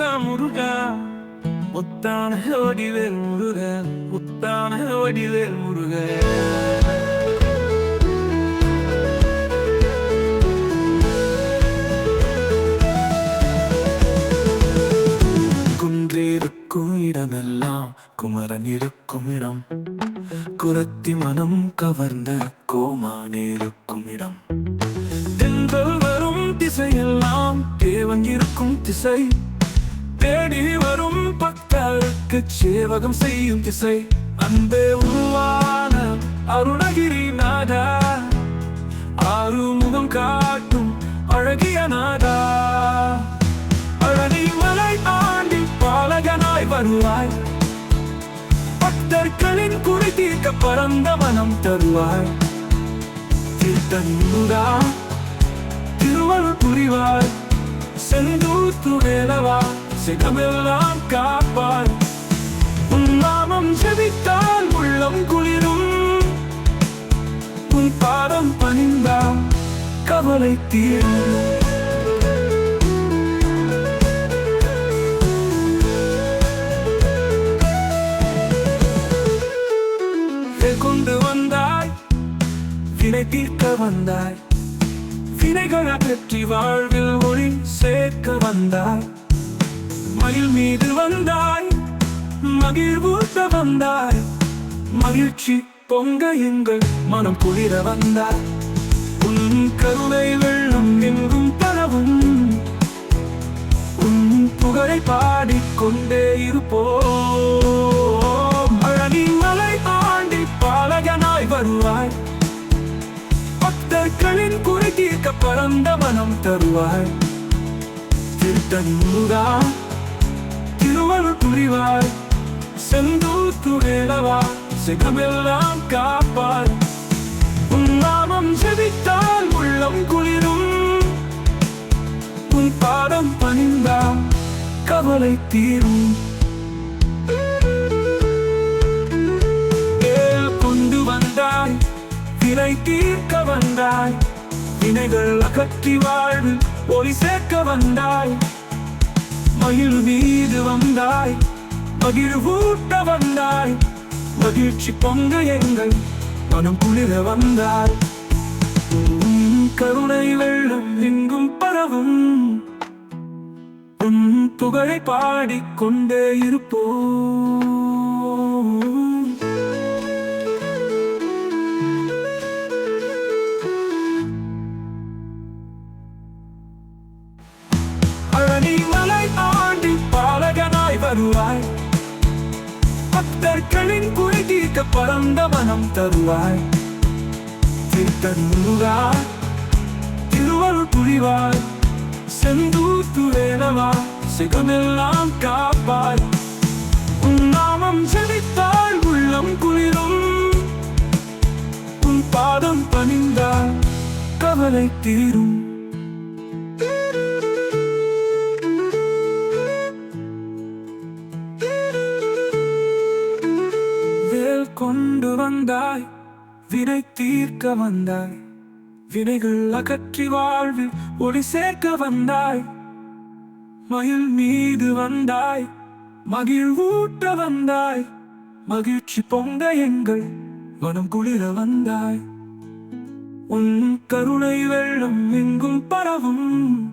அரசா முருகா முத்தான வடிவேல் முருக முத்தான வடிவேல் முருக. குன்றிருக்கும் இடமெல்லாம் குமரன் இருக்கும் இடம். குரத்தி மனம் கவர்ந்த கோமான் இருக்கும் இடம். திங்கள் வரும் திசையெல்லாம் தேவன் இருக்கும் திசை. தேடி வரும் பக்தருக்கு சேவகம் செய்யும் திசை. அன்பே உருவான அருணகிரி நாதா. ஆறுமுகம் காட்டும் அழகிய நாதா. அழனி மலை ஆண்டி பாலகனாய் வருவாய். பக்தர்களின் குறி தீர்க்க பரந்த மனம் தருவாய். திருத்தன்முடா திருவள் புரிவாய். செந்தூர் துணேலவா சிதமெல்லாம் காப்பார். உன் நாமம் ஜெபித்தால் உள்ளம் குளிரும். உன் பாதம் பணிந்தால் கவலை தீரும். கொண்டு வந்தாய் வினை தீர்க்க வந்தாய். வினைகள் அகற்றி வாழ்வில் ஒளி சேர்க்க வந்தாய். மயில் மீது வந்தாய் மகிழ்வூத்த வந்தாய். மகிழ்ச்சி பொங்க எங்கள் மனம் குளிர வந்தாய். உன் கருணை வெள்ளம் எங்கும் பரவும். உன் புகழை பாடிக்கொண்டே இருப்போம். அழகி மலை ஆண்டி பாலகனாய் வருவாய். பக்தர்களின் குறை தீர்க்க பரந்த மனம் தருவாய். திருத்தன் முருகா திருவள்ளுவர் புரிவாய் செந்தூர் துணேலவா சிகமெல்லாம் காப்பாய் உன் நாமம் ஜெபித்தால் உள்ளம் குளிரும். உன் பாடம் பணிந்தால் கவலை தீரும். கொண்டு வந்தாய் வினை தீர்க்க வந்தாய். வினைகள் அகற்றி வாழ்வு ஒளி சேர்க்க வந்தாய். வந்தாய். மகிழ்வூட்ட வந்தாய். மகிழ்ச்சி பொங்க எங்கள் மனம் குளிர வந்தாய். கருணை வெள்ளம் எங்கும் பரவும். உன் புகழை பாடிக்கொண்டே இருப்போம். பக்தர்களின் குறை தீர்க்க பரந்த மனம் தருவாய். திருத்தன்முகா திருவருள் புரிவாய். செந்தூர் துவேலவா சிகமெல்லாம் காப்பாய். உன் நாமம் செழித்தால் உள்ளம் குளிரும். உன் பாதம் பணிந்தால் கவலை தீரும். கொண்டு வந்தாய். வினை தீர்க்க வந்தாய். வினைகள் அகற்றி வாழ்வில் ஒளி சேர்க்க வந்தாய். மயில் மீது வந்தாய். மகிழ்வூட்ட வந்தாய். மகிழ்ச்சி பொங்க எங்கள் மனம் குளிர வந்தாய். உன் கருணை வெள்ளம் எங்கும் பரவும்.